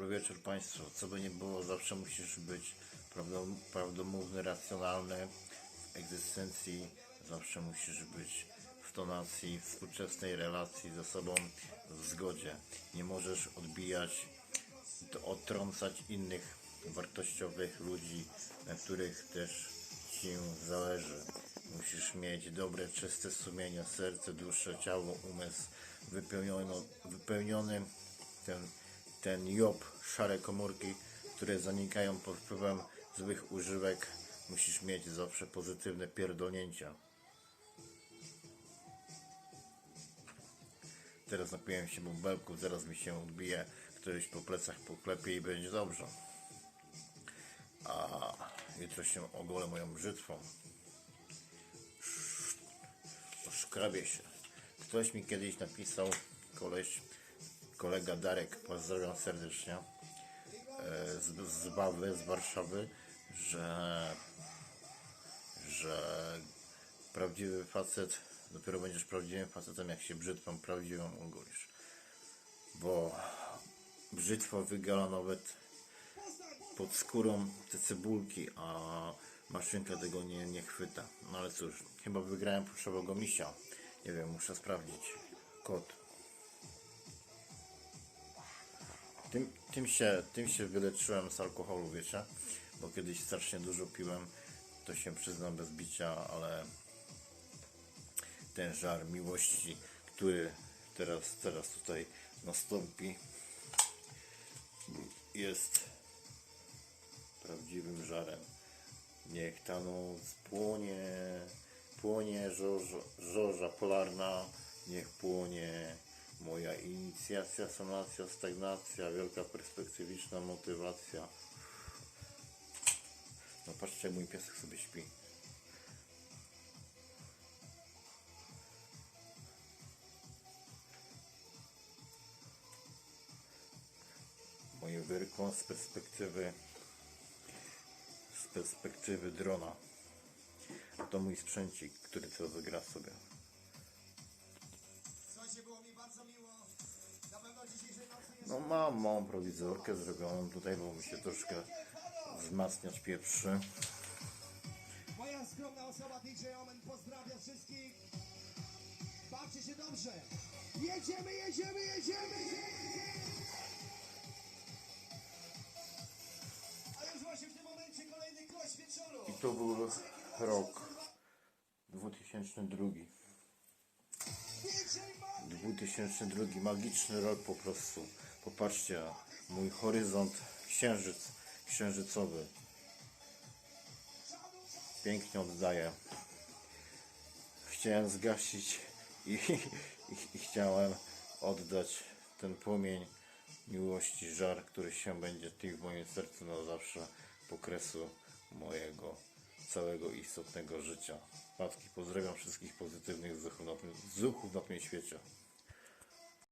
Dobry wieczór Państwu. Co by nie było, zawsze musisz być prawdom- prawdomówny, racjonalny w egzystencji. Zawsze musisz być w tonacji, w współczesnej relacji ze sobą, w zgodzie. Nie możesz odbijać, odtrącać innych wartościowych ludzi, na których też Ci zależy. Musisz mieć dobre, czyste sumienie, serce, duszę, ciało, umysł wypełniony, wypełniony ten, ten job, szare komórki, które zanikają pod wpływem złych używek. Musisz mieć zawsze pozytywne pierdolnięcia. Teraz napiłem się bąbelków, zaraz mi się odbije, któryś po plecach poklepie i będzie dobrze. A jutro się ogolę moją brzytwą. Szkrabie się. Ktoś mi kiedyś napisał, koleś, kolega Darek, pozdrawiam serdecznie, e, z, z Bawy, z Warszawy, że, że prawdziwy facet, dopiero będziesz prawdziwym facetem, jak się brzytwą prawdziwą ogolisz. Bo brzytwa wygala nawet pod skórą te cebulki, a maszynka tego nie, nie chwyta. No ale cóż, chyba wygrałem pluszowego misia. Nie wiem, muszę sprawdzić. Kod. Tym, tym, się, tym się wyleczyłem z alkoholu, wiecie? Bo kiedyś strasznie dużo piłem, to się przyznam bez bicia, ale ten żar miłości, który teraz, teraz tutaj nastąpi, jest prawdziwym żarem. Niech ta noc płonie, płonie żorza, żorza polarna, niech płonie moja inicjacja, sanacja, stagnacja, wielka perspektywiczna motywacja. No patrzcie, jak mój piesek sobie śpi. Moje wyrko z perspektywy z perspektywy drona. To mój sprzęcik, który co zagra sobie. Słuchajcie, było mi bardzo miło. Na pewno dzisiejszej nocy jest... No mam małą prowizorkę zrobioną tutaj, bo mi się troszkę wzmacniać pieprzy. Moja skromna osoba DJ Omen pozdrawia wszystkich. Bawcie się dobrze. Jedziemy, jedziemy, jedziemy! A już właśnie w tym momencie kolejny gość wieczoru. I to był rok 2002. DJ Mati! 2002, magiczny rok po prostu. Popatrzcie, mój horyzont księżyc, księżycowy. Pięknie oddaje. Chciałem zgasić i, i, i chciałem oddać ten płomień miłości, żar, który się będzie tkwił w moim sercu na zawsze po kresu mojego całego istotnego życia. Matki, pozdrawiam wszystkich pozytywnych zuchów na tym, zuchów na tym świecie.